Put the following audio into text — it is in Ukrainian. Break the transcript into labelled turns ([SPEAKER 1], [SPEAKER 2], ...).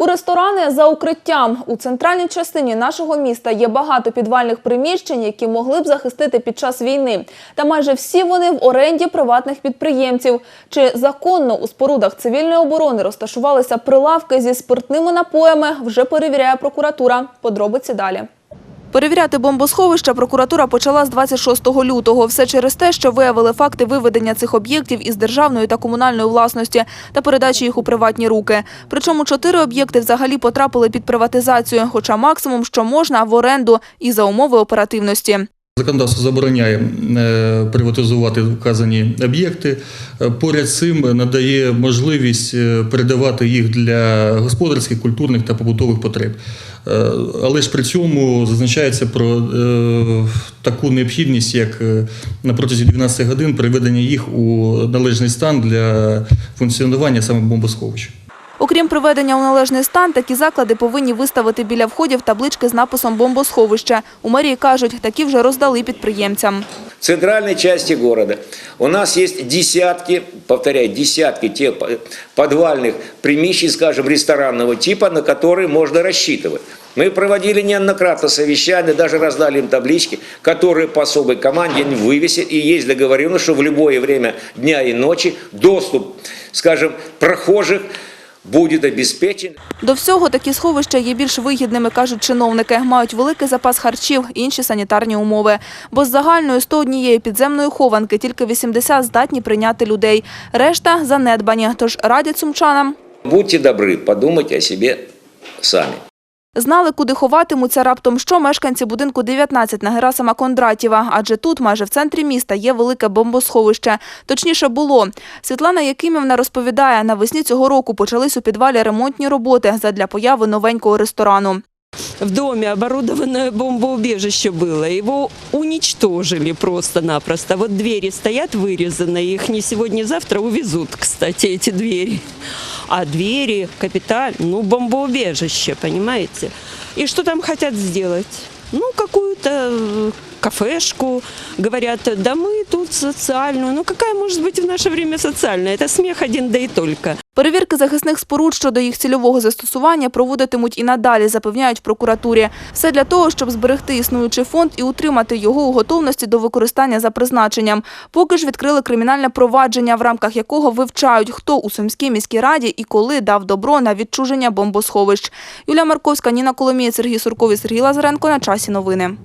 [SPEAKER 1] У ресторани за укриттям у центральній частині нашого міста є багато підвальних приміщень, які могли б захистити під час війни. Та майже всі вони в оренді приватних підприємців. Чи законно у спорудах цивільної оборони розташувалися прилавки зі спиртними напоями, вже перевіряє прокуратура. Подробиці далі. Перевіряти бомбосховища прокуратура почала з 26 лютого. Все через те, що виявили факти виведення цих об'єктів із державної та комунальної власності та передачі їх у приватні руки. Причому чотири об'єкти взагалі потрапили під приватизацію, хоча максимум, що можна, в оренду і за умови оперативності.
[SPEAKER 2] Законодавство забороняє е, приватизувати вказані об'єкти. Е, Поряд з цим надає можливість е, передавати їх для господарських, культурних та побутових потреб. Е, Але ж при цьому зазначається про е, таку необхідність, як е, на протязі 12 годин приведення їх у належний стан для функціонування саме бомбосховища.
[SPEAKER 1] Окрім приведення у належний стан, такі заклади повинні виставити біля входів таблички з написом «Бомбосховище». У мерії кажуть, такі вже роздали підприємцям.
[SPEAKER 3] В центральной части города у нас есть десятки, повторяю, десятки тех по- подвальных примещений, скажем, ресторанного типа, на которые можно рассчитывать. Мы проводили неоднократно совещания, даже раздали им таблички, которые по особой команде они вывесят. И есть договоренность, что в любое время дня и ночи доступ, скажем, прохожих будет обеспечен.
[SPEAKER 1] До всього такі сховища є більш вигідними, кажуть чиновники. Мають великий запас харчів, інші санітарні умови. Бо з загальної 101 підземної хованки тільки 80 здатні прийняти людей. Решта занедбані, тож радять сумчанам.
[SPEAKER 3] Будьте добри, подумайте о собі сами.
[SPEAKER 1] Знали, куди ховатимуться раптом що мешканці будинку 19 на Герасима Кондратєва, адже тут, майже в центрі міста, є велике бомбосховище. Точніше було. Світлана Якимівна розповідає, навесні цього року почались у підвалі ремонтні роботи задля появи новенького ресторану.
[SPEAKER 4] В доме оборудованное бомбоубежище было. Его уничтожили просто-напросто. Вот двери стоят вырезанные. Их не сегодня-завтра увезут, кстати, эти двери. А двери, капиталь, ну, бомбоубежище, понимаете? И что там хотят сделать? Ну, какую-то э, кафешку. Говорят, да мы тут социальную. Ну, какая может быть в наше время социальная? Это смех один, да и только.
[SPEAKER 1] Перевірки захисних споруд щодо їх цільового застосування проводитимуть і надалі, запевняють в прокуратурі. Все для того, щоб зберегти існуючий фонд і утримати його у готовності до використання за призначенням. Поки ж відкрили кримінальне провадження, в рамках якого вивчають, хто у Сумській міській раді і коли дав добро на відчуження бомбосховищ. Юлія Марковська, Ніна Коломієць, Сергій Сурков Сергій Лазаренко. На часі новини.